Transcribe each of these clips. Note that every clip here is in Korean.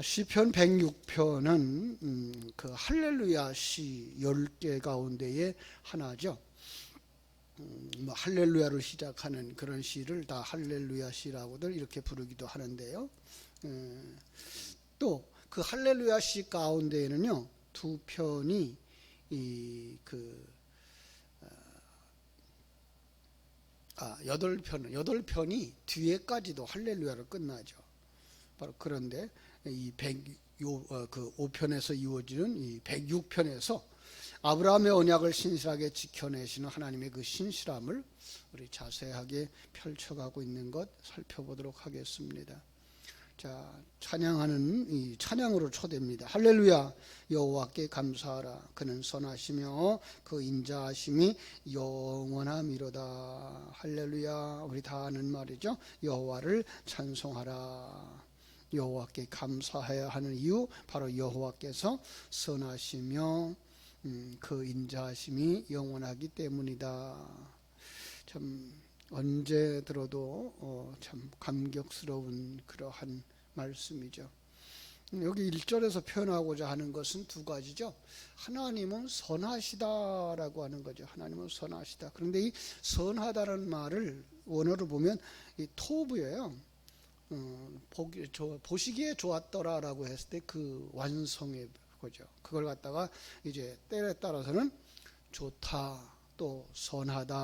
시편 106편은 음, 그 할렐루야 시 10개 가운데의 하나죠. 음, 뭐 할렐루야로 시작하는 그런 시를 다 할렐루야 시라고들 이렇게 부르기도 하는데요. 또 그 할렐루야 시 가운데에는요 두 편이 이그 아, 여덟 편, 여덟 편이 뒤에까지도 할렐루야로 끝나죠. 바로 그런데 이 100, 요, 어, 그 5편에서 이루어지는 이 106편에서 아브라함의 언약을 신실하게 지켜내시는 하나님의 그 신실함을 우리 자세하게 펼쳐가고 있는 것 살펴보도록 하겠습니다. 자, 찬양하는 이 찬양으로 초대입니다. 할렐루야 여호와께 감사하라 그는 선하시며 그 인자하심이 영원함이로다. 할렐루야 우리 다 아는 말이죠. 여호와를 찬송하라. 여호와께 감사해야 하는 이유 바로 여호와께서 선하시며 음, 그 인자하심이 영원하기 때문이다. 참 언제 들어도 어, 참 감격스러운 그러한 말씀이죠. 여기 1절에서 표현하고자 하는 것은 두 가지죠. 하나님은 선하시다라고 하는 거죠. 하나님은 선하시다. 그런데 이 선하다는 말을 원어로 보면 이 토브예요. 어, 보기, 조, 보시기에 좋았더라라고 했을 때 그 완성의 거죠. 그걸 갖다가 이제 때에 따라서는 좋다, 또 선하다,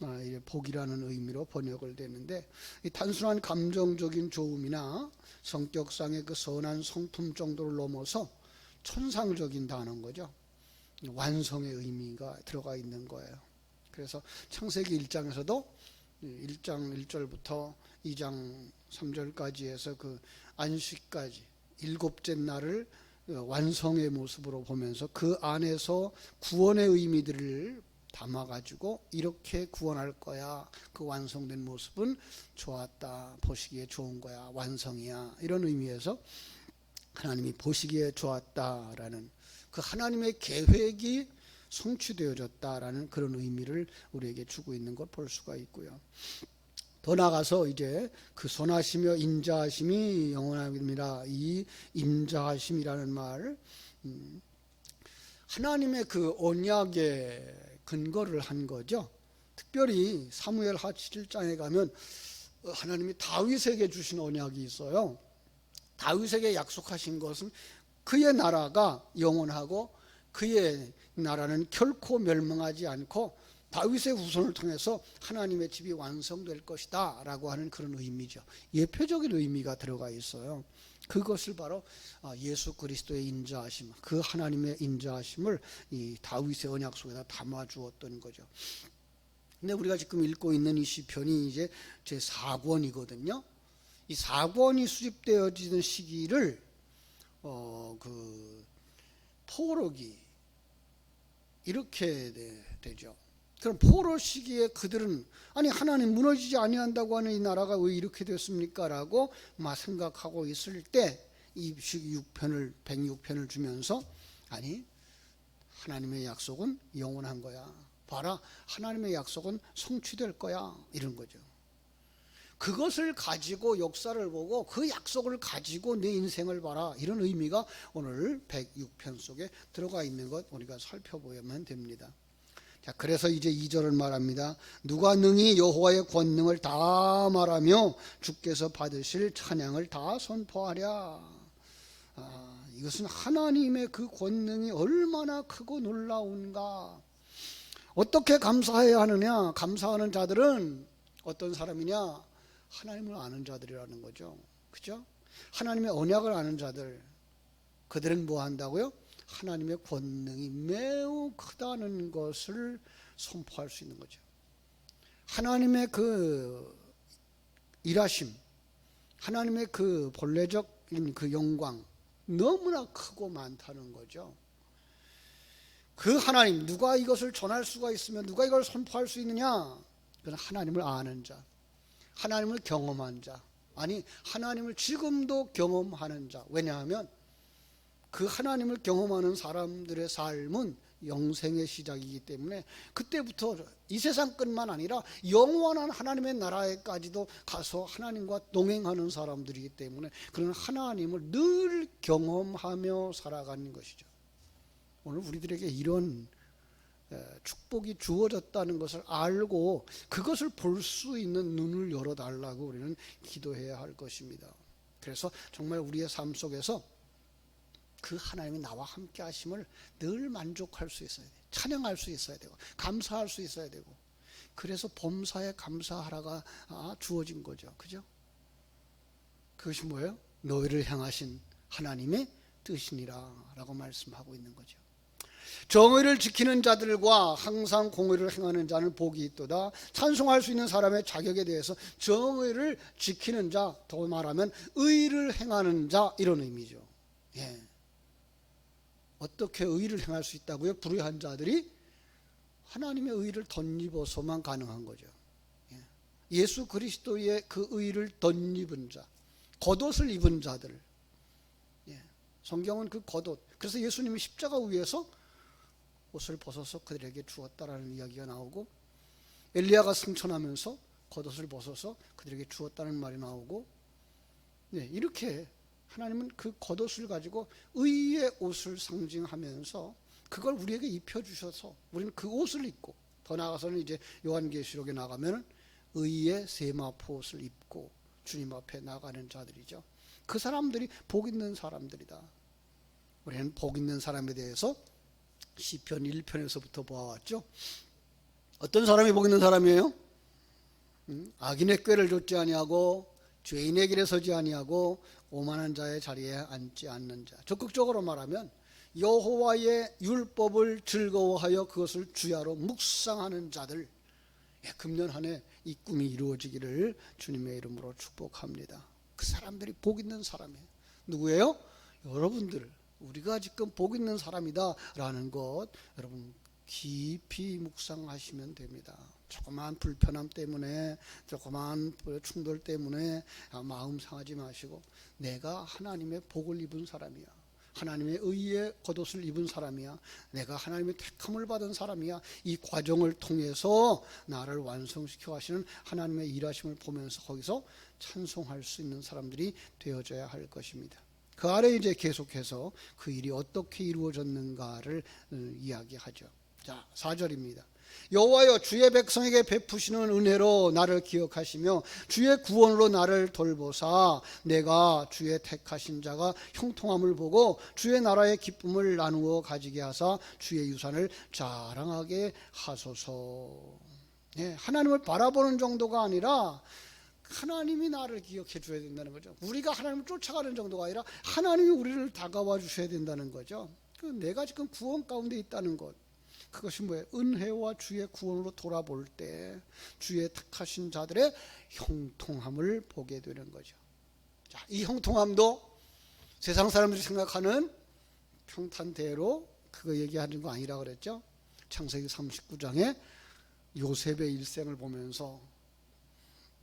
아, 이제 복이라는 의미로 번역을 되는데 이 단순한 감정적인 좋음이나 성격상의 그 선한 성품 정도를 넘어서 천상적인 단어인 거죠. 완성의 의미가 들어가 있는 거예요. 그래서 창세기 1장에서도 1장 1절부터 2장 3절까지 해서 그 안식까지 일곱째 날을 완성의 모습으로 보면서 그 안에서 구원의 의미들을 담아가지고 이렇게 구원할 거야. 그 완성된 모습은 좋았다. 보시기에 좋은 거야. 완성이야. 이런 의미에서 하나님이 보시기에 좋았다라는 그 하나님의 계획이 성취되어졌다라는 그런 의미를 우리에게 주고 있는 걸 볼 수가 있고요. 더 나가서 이제 그 선하시며 인자하심이 영원합니다. 이 인자하심이라는 말, 음, 하나님의 그 언약의 근거를 한 거죠. 특별히 사무엘 하 7장에 가면 하나님이 다윗에게 주신 언약이 있어요. 다윗에게 약속하신 것은 그의 나라가 영원하고 그의 나라는 결코 멸망하지 않고 다윗의 후손을 통해서 하나님의 집이 완성될 것이다 라고 하는 그런 의미죠. 예표적인 의미가 들어가 있어요. 그것을 바로 아, 예수 그리스도의 인자하심, 그 하나님의 인자하심을 이 다윗의 언약 속에다 담아 주었던 거죠. 근데 우리가 지금 읽고 있는 이 시편이 이제 제 4권이거든요. 이 4권이 수집되어지는 시기를 어 그 포로기 이렇게 되, 죠 그럼 포로 시기에 그들은 아니 하나님 무너지지 아니한다고 하는 이 나라가 왜 이렇게 됐습니까라고 막 생각하고 있을 때이 6편을 106편을 주면서 아니 하나님의 약속은 영원한 거야. 봐라 하나님의 약속은 성취될 거야 이런 거죠. 그것을 가지고 역사를 보고 그 약속을 가지고 내 인생을 봐라 이런 의미가 오늘 106편 속에 들어가 있는 것 우리가 살펴보면 됩니다. 자, 그래서 이제 2절을 말합니다. 누가 능히 여호와의 권능을 다 말하며 주께서 받으실 찬양을 다 선포하랴. 아, 이것은 하나님의 그 권능이 얼마나 크고 놀라운가. 어떻게 감사해야 하느냐? 감사하는 자들은 어떤 사람이냐? 하나님을 아는 자들이라는 거죠. 그죠? 하나님의 언약을 아는 자들. 그들은 뭐 한다고요? 하나님의 권능이 매우 크다는 것을 선포할 수 있는 거죠. 하나님의 그 일하심, 하나님의 그 본래적인 그 영광 너무나 크고 많다는 거죠. 그 하나님 누가 이것을 전할 수가 있으면 누가 이걸 선포할 수 있느냐? 그건 하나님을 아는 자, 하나님을 경험한 자, 아니 하나님을 지금도 경험하는 자. 왜냐하면 그 하나님을 경험하는 사람들의 삶은 영생의 시작이기 때문에 그때부터 이 세상 끝만 아니라 영원한 하나님의 나라에까지도 가서 하나님과 동행하는 사람들이기 때문에 그런 하나님을 늘 경험하며 살아가는 것이죠. 오늘 우리들에게 이런 에, 축복이 주어졌다는 것을 알고 그것을 볼 수 있는 눈을 열어달라고 우리는 기도해야 할 것입니다. 그래서 정말 우리의 삶 속에서 그 하나님이 나와 함께 하심을 늘 만족할 수 있어야 돼. 찬양할 수 있어야 되고 감사할 수 있어야 되고 그래서 범사에 감사하라가 아, 주어진 거죠. 그죠? 그것이 뭐예요? 너희를 향하신 하나님의 뜻이니라라고 말씀하고 있는 거죠. 정의를 지키는 자들과 항상 공의를 행하는 자는 복이 있도다. 찬송할 수 있는 사람의 자격에 대해서 정의를 지키는 자, 더 말하면 의를 행하는 자 이런 의미죠. 예. 어떻게 의를 행할 수 있다고요? 불의한 자들이 하나님의 의를 덧입어서만 가능한 거죠. 예. 예수 그리스도의 그 의를 덧입은 자, 겉옷을 입은 자들. 예. 성경은 그 겉옷. 그래서 예수님이 십자가 위에서 옷을 벗어서 그들에게 주었다라는 이야기가 나오고 엘리야가 승천하면서 겉옷을 벗어서 그들에게 주었다는 말이 나오고 네, 이렇게 하나님은 그 겉옷을 가지고 의의 옷을 상징하면서 그걸 우리에게 입혀 주셔서 우리는 그 옷을 입고 더 나아가서는 이제 요한계시록에 나가면 의의 세마포 옷을 입고 주님 앞에 나가는 자들이죠. 그 사람들이 복 있는 사람들이다. 우리는 복 있는 사람에 대해서 시편 1편에서부터 보아왔죠. 어떤 사람이 복 있는 사람이에요? 음? 악인의 꾀를 좇지 아니하고 죄인의 길에 서지 아니하고 오만한 자의 자리에 앉지 않는 자. 적극적으로 말하면 여호와의 율법을 즐거워하여 그것을 주야로 묵상하는 자들. 예, 금년 한 해 이 꿈이 이루어지기를 주님의 이름으로 축복합니다. 그 사람들이 복 있는 사람이에요. 누구예요? 여러분들. 우리가 지금 복 있는 사람이다라는 것 여러분 깊이 묵상하시면 됩니다. 조그만 불편함 때문에 조그만 충돌 때문에 마음 상하지 마시고 내가 하나님의 복을 입은 사람이야. 하나님의 의의 겉옷을 입은 사람이야. 내가 하나님의 택함을 받은 사람이야. 이 과정을 통해서 나를 완성시켜 하시는 하나님의 일하심을 보면서 거기서 찬송할 수 있는 사람들이 되어져야 할 것입니다. 그 아래 이제 계속해서 그 일이 어떻게 이루어졌는가를 이야기하죠. 자, 4절입니다. 여호와여 주의 백성에게 베푸시는 은혜로 나를 기억하시며 주의 구원으로 나를 돌보사 내가 주의 택하신 자가 형통함을 보고 주의 나라의 기쁨을 나누어 가지게 하사 주의 유산을 자랑하게 하소서. 네, 하나님을 바라보는 정도가 아니라 하나님이 나를 기억해 줘야 된다는 거죠. 우리가 하나님을 쫓아가는 정도가 아니라 하나님이 우리를 다가와 주셔야 된다는 거죠. 그 내가 지금 구원 가운데 있다는 것. 그것이 뭐예요? 은혜와 주의 구원으로 돌아볼 때 주의 택하신 자들의 형통함을 보게 되는 거죠. 자, 이 형통함도 세상 사람들이 생각하는 평탄대로 그거 얘기하는 거 아니라 그랬죠. 창세기 39장에 요셉의 일생을 보면서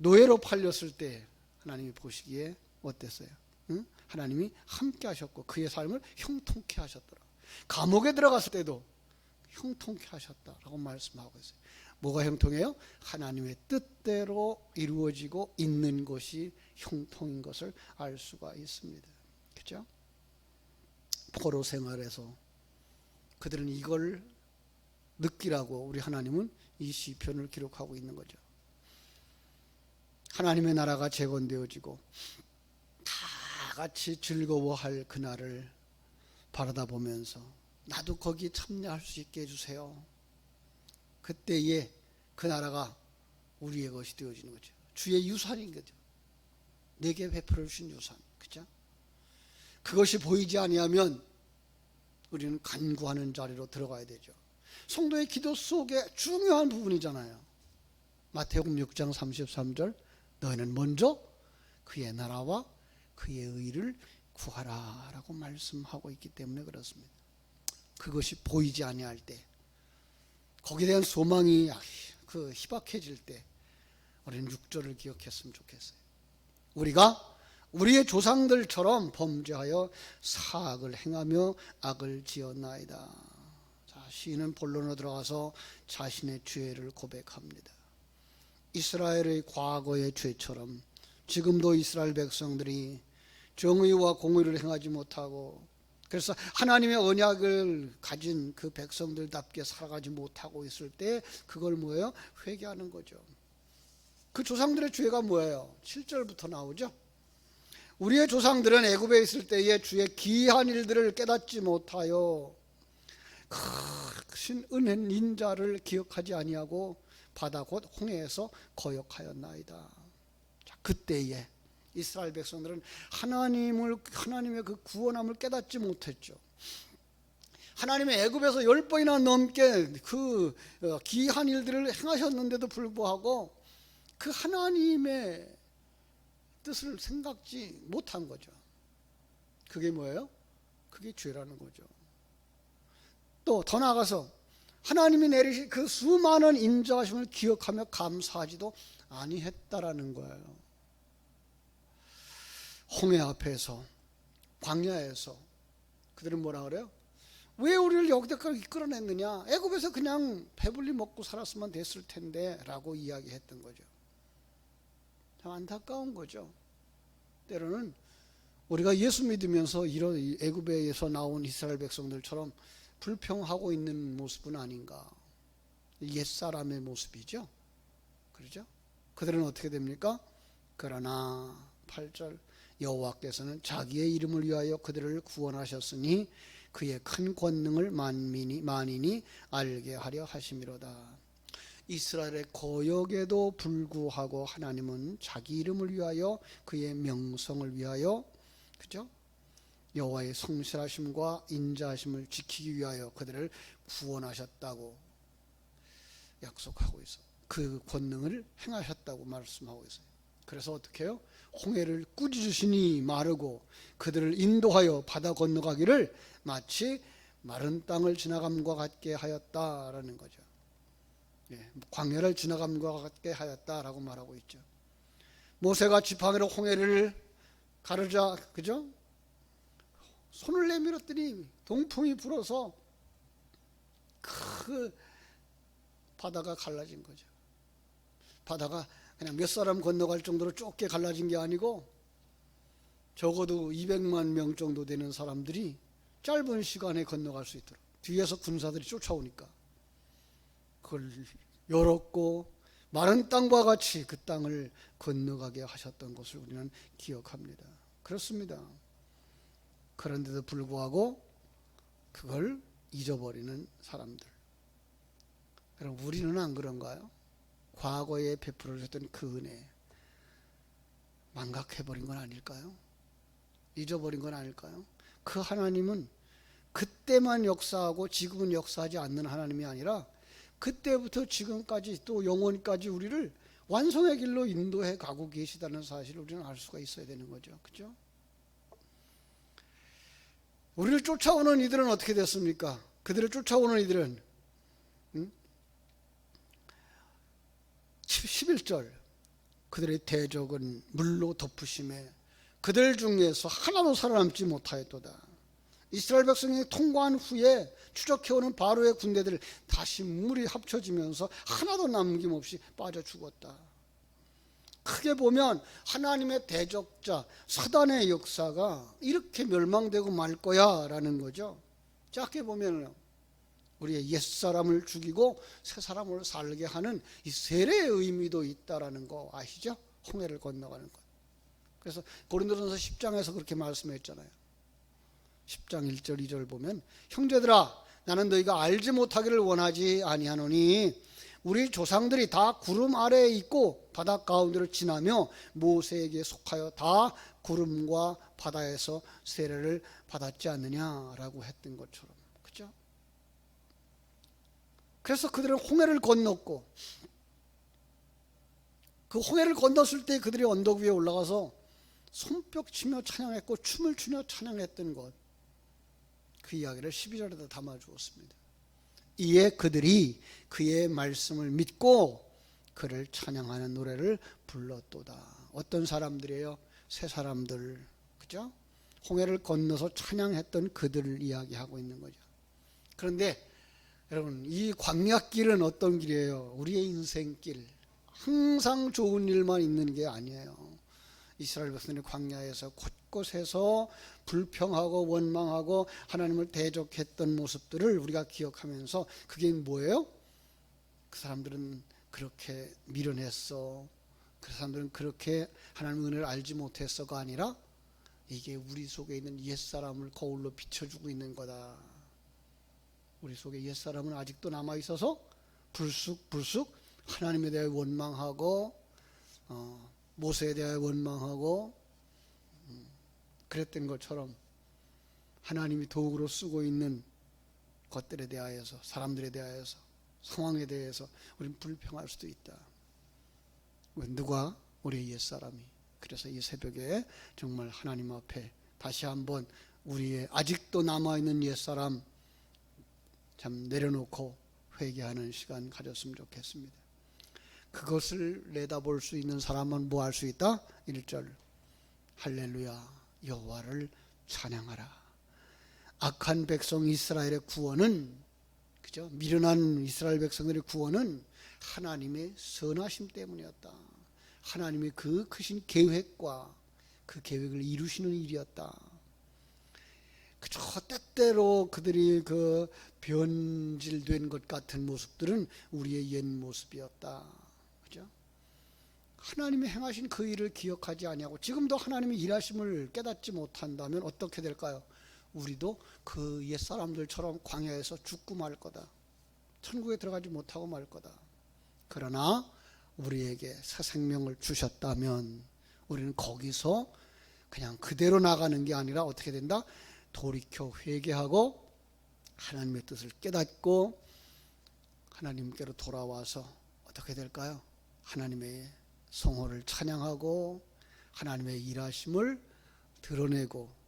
노예로 팔렸을 때 하나님이 보시기에 어땠어요? 응? 하나님이 함께 하셨고 그의 삶을 형통케 하셨더라. 감옥에 들어갔을 때도 형통케 하셨다라고 말씀하고 있어요. 뭐가 형통해요? 하나님의 뜻대로 이루어지고 있는 것이 형통인 것을 알 수가 있습니다. 그죠? 포로 생활에서 그들은 이걸 느끼라고 우리 하나님은 이 시편을 기록하고 있는 거죠. 하나님의 나라가 재건되어지고 다 같이 즐거워할 그날을 바라다 보면서 나도 거기에 참여할 수 있게 해주세요. 그때에 그 나라가 우리의 것이 되어지는 거죠. 주의 유산인 거죠. 내게 베풀어 주신 유산. 그죠? 그것이 보이지 아니하면 우리는 간구하는 자리로 들어가야 되죠. 성도의 기도 속에 중요한 부분이잖아요. 마태복음 6장 33절 너희는 먼저 그의 나라와 그의 의를 구하라라고 말씀하고 있기 때문에 그렇습니다. 그것이 보이지 아니할 때 거기에 대한 소망이 그 희박해질 때 우리는 6절을 기억했으면 좋겠어요. 우리가 우리의 조상들처럼 범죄하여 사악을 행하며 악을 지었나이다. 자, 시인은 본론으로 들어가서 자신의 죄를 고백합니다. 이스라엘의 과거의 죄처럼 지금도 이스라엘 백성들이 정의와 공의를 행하지 못하고 그래서 하나님의 언약을 가진 그 백성들답게 살아가지 못하고 있을 때 그걸 뭐예요? 회개하는 거죠. 그 조상들의 죄가 뭐예요? 7절부터 나오죠. 우리의 조상들은 애굽에 있을 때에 주의 기이한 일들을 깨닫지 못하여 크신 은혜 인자를 기억하지 아니하고 바다 곧 홍해에서 거역하였나이다. 자, 그때에 이스라엘 백성들은 하나님을 하나님의 그 구원함을 깨닫지 못했죠. 하나님의 애굽에서 열 번이나 넘게 그 어, 기이한 일들을 행하셨는데도 불구하고 그 하나님의 뜻을 생각지 못한 거죠. 그게 뭐예요? 그게 죄라는 거죠. 또 더 나아가서 하나님이 내리신 그 수많은 인자하심을 기억하며 감사하지도 아니했다라는 거예요. 홍해 앞에서 광야에서 그들은 뭐라 그래요? 왜 우리를 여기까지 이끌어냈느냐? 애굽에서 그냥 배불리 먹고 살았으면 됐을 텐데라고 이야기했던 거죠. 참 안타까운 거죠. 때로는 우리가 예수 믿으면서 이런 애굽에서 나온 이스라엘 백성들처럼 불평하고 있는 모습은 아닌가? 옛 사람의 모습이죠. 그렇죠? 그들은 어떻게 됩니까? 그러나 8절 여호와께서는 자기의 이름을 위하여 그들을 구원하셨으니 그의 큰 권능을 만민이 만인이 알게 하려 하심이로다. 이스라엘의 거역에도 불구하고 하나님은 자기 이름을 위하여 그의 명성을 위하여 그죠? 여호와의 성실하심과 인자하심을 지키기 위하여 그들을 구원하셨다고 약속하고 있어. 그 권능을 행하셨다고 말씀하고 있어요. 그래서 어떻게 해요? 홍해를 꾸짖으시니 마르고 그들을 인도하여 바다 건너가기를 마치 마른 땅을 지나감과 같게 하였다라는 거죠. 예, 광야를 지나감과 같게 하였다라고 말하고 있죠. 모세가 지팡이로 홍해를 가르자 그죠? 손을 내밀었더니 동풍이 불어서 그 바다가 갈라진 거죠. 바다가 그냥 몇 사람 건너갈 정도로 좁게 갈라진 게 아니고 적어도 200만 명 정도 되는 사람들이 짧은 시간에 건너갈 수 있도록 뒤에서 군사들이 쫓아오니까 그걸 열었고 마른 땅과 같이 그 땅을 건너가게 하셨던 것을 우리는 기억합니다. 그렇습니다. 그런데도 불구하고 그걸 잊어버리는 사람들. 그럼 우리는 안 그런가요? 과거에 베풀어 줬던 그 은혜 망각해 버린 건 아닐까요? 잊어버린 건 아닐까요? 그 하나님은 그때만 역사하고 지금은 역사하지 않는 하나님이 아니라 그때부터 지금까지 또 영원까지 우리를 완성의 길로 인도해 가고 계시다는 사실을 우리는 알 수가 있어야 되는 거죠. 그죠? 우리를 쫓아오는 이들은 어떻게 됐습니까? 그들을 쫓아오는 이들은 응? 11절 그들의 대적은 물로 덮으심에 그들 중에서 하나도 살아남지 못하였도다. 이스라엘 백성이 통과한 후에 추적해오는 바로의 군대들 다시 물이 합쳐지면서 하나도 남김없이 빠져 죽었다. 크게 보면 하나님의 대적자 사단의 역사가 이렇게 멸망되고 말 거야라는 거죠. 작게 보면 우리의 옛 사람을 죽이고 새 사람을 살게 하는 이 세례의 의미도 있다라는 거 아시죠? 홍해를 건너가는 것. 그래서 고린도전서 10장에서 그렇게 말씀했잖아요. 10장 1절 2절 보면 형제들아 나는 너희가 알지 못하기를 원하지 아니하노니 우리 조상들이 다 구름 아래에 있고 바다 가운데를 지나며 모세에게 속하여 다 구름과 바다에서 세례를 받았지 않느냐라고 했던 것처럼 그죠? 그래서 그들은 홍해를 건넜고 그 홍해를 건넜을 때 그들이 언덕 위에 올라가서 손뼉 치며 찬양했고 춤을 추며 찬양했던 것. 그 이야기를 12절에다 담아 주었습니다. 이에 그들이 그의 말씀을 믿고 그를 찬양하는 노래를 불렀도다. 어떤 사람들이에요? 새 사람들. 그죠? 홍해를 건너서 찬양했던 그들을 이야기하고 있는 거죠. 그런데 여러분 이 광야길은 어떤 길이에요? 우리의 인생길. 항상 좋은 일만 있는 게 아니에요. 이스라엘 백성들이 광야에서 곳곳에서 불평하고 원망하고 하나님을 대적했던 모습들을 우리가 기억하면서 그게 뭐예요? 그 사람들은 그렇게 미련했어. 그 사람들은 그렇게 하나님 은혜를 알지 못했어가 아니라 이게 우리 속에 있는 옛사람을 거울로 비춰주고 있는 거다. 우리 속에 옛사람은 아직도 남아 있어서 불쑥 불쑥 하나님에 대해 원망하고 어, 모세에 대해 원망하고 음, 그랬던 것처럼 하나님이 도구로 쓰고 있는 것들에 대하여서 사람들에 대하여서 상황에 대해서 우리는 불평할 수도 있다. 왜 누가 우리의 옛사람이 그래서 이 새벽에 정말 하나님 앞에 다시 한번 우리의 아직도 남아 있는 옛사람 참 내려놓고 회개하는 시간 가졌으면 좋겠습니다. 그것을 내다볼 수 있는 사람은 뭐 할 수 있다? 1절 할렐루야 여호와를 찬양하라. 악한 백성 이스라엘의 구원은 그죠? 미련한 이스라엘 백성들의 구원은 하나님의 선하심 때문이었다. 하나님의 그 크신 계획과 그 계획을 이루시는 일이었다. 그저 때때로 그들이 그 변질된 것 같은 모습들은 우리의 옛 모습이었다. 그죠? 하나님이 행하신 그 일을 기억하지 아니하고 지금도 하나님의 일하심을 깨닫지 못한다면 어떻게 될까요? 우리도 그 옛 사람들처럼 광야에서 죽고 말 거다. 천국에 들어가지 못하고 말 거다. 그러나 우리에게 새 생명을 주셨다면 우리는 거기서 그냥 그대로 나가는 게 아니라 어떻게 된다? 돌이켜 회개하고 하나님의 뜻을 깨닫고 하나님께로 돌아와서 어떻게 될까요? 하나님의 성호를 찬양하고 하나님의 일하심을 드러내고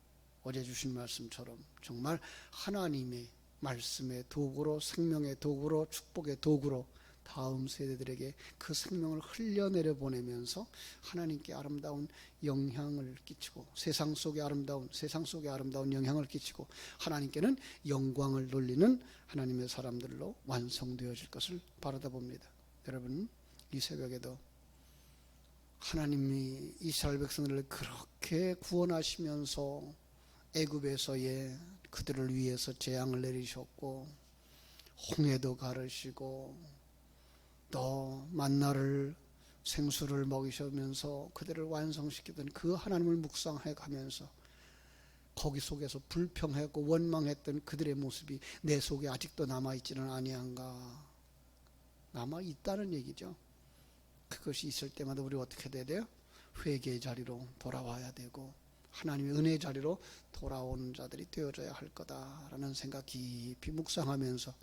어제 주신 말씀처럼 정말 하나님의 말씀의 도구로 생명의 도구로 축복의 도구로 다음 세대들에게 그 생명을 흘려내려 보내면서 하나님께 아름다운 영향을 끼치고 세상 속에 아름다운 세상 속에 아름다운 영향을 끼치고 하나님께는 영광을 돌리는 하나님의 사람들로 완성되어질 것을 바라다 봅니다. 여러분 이 새벽에도 하나님이 이스라엘 백성들을 그렇게 구원하시면서 애굽에서의 그들을 위해서 재앙을 내리셨고 홍해도 가르시고 또 만나를 생수를 먹이시면서 그들을 완성시키던 그 하나님을 묵상해 가면서 거기 속에서 불평했고 원망했던 그들의 모습이 내 속에 아직도 남아 있지는 아니한가 남아 있다는 얘기죠. 그것이 있을 때마다 우리 어떻게 돼야 돼요? 회개의 자리로 돌아와야 되고 하나님의 은혜의 자리로 돌아오는 자들이 되어져야 할 거다라는 생각 깊이 묵상하면서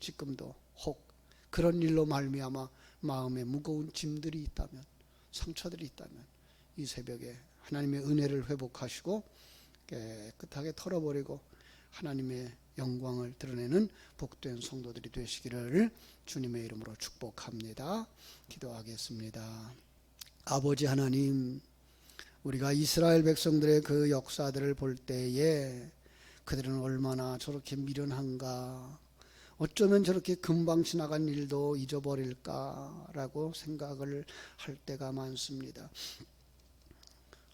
지금도 혹 그런 일로 말미암아 마음에 무거운 짐들이 있다면 상처들이 있다면 이 새벽에 하나님의 은혜를 회복하시고 깨끗하게 털어버리고 하나님의 영광을 드러내는 복된 성도들이 되시기를 주님의 이름으로 축복합니다. 기도하겠습니다. 아버지 하나님 우리가 이스라엘 백성들의 그 역사들을 볼 때에 그들은 얼마나 저렇게 미련한가 어쩌면 저렇게 금방 지나간 일도 잊어버릴까라고 생각을 할 때가 많습니다.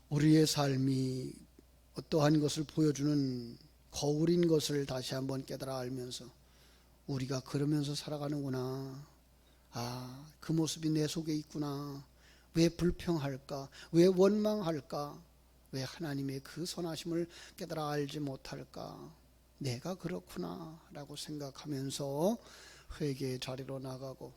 우리의 삶이 어떠한 것을 보여주는 거울인 것을 다시 한번 깨달아 알면서 우리가 그러면서 살아가는구나. 아, 그 모습이 내 속에 있구나. 왜 불평할까? 왜 원망할까? 왜 하나님의 그 선하심을 깨달아 알지 못할까? 내가 그렇구나 라고 생각하면서 회개의 자리로 나가고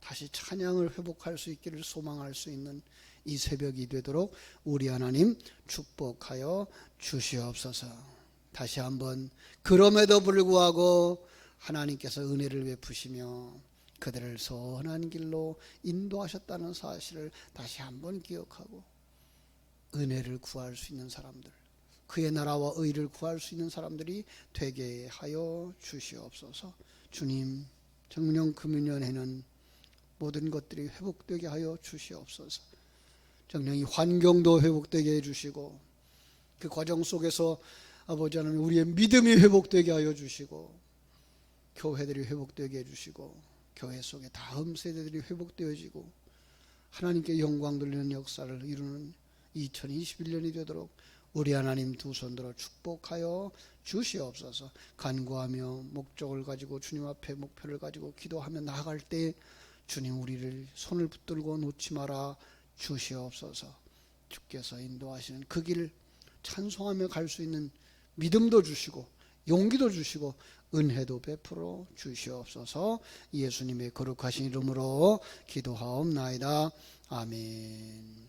다시 찬양을 회복할 수 있기를 소망할 수 있는 이 새벽이 되도록 우리 하나님 축복하여 주시옵소서. 다시 한번 그럼에도 불구하고 하나님께서 은혜를 베푸시며 그들을 선한 길로 인도하셨다는 사실을 다시 한번 기억하고 은혜를 구할 수 있는 사람들 그의 나라와 의를 구할 수 있는 사람들이 되게 하여 주시옵소서. 주님, 정령 금년에는 모든 것들이 회복되게 하여 주시옵소서. 정령 이 환경도 회복되게 해 주시고 그 과정 속에서 아버지 하나님 우리의 믿음이 회복되게 하여 주시고 교회들이 회복되게 해 주시고 교회 속에 다음 세대들이 회복되어지고 하나님께 영광 돌리는 역사를 이루는 2021년이 되도록 우리 하나님 두 손 들어 축복하여 주시옵소서. 간구하며 목적을 가지고 주님 앞에 목표를 가지고 기도하며 나아갈 때 주님 우리를 손을 붙들고 놓지 마라 주시옵소서. 주께서 인도하시는 그 길을 찬송하며 갈 수 있는 믿음도 주시고 용기도 주시고 은혜도 베풀어 주시옵소서. 예수님의 거룩하신 이름으로 기도하옵나이다. 아멘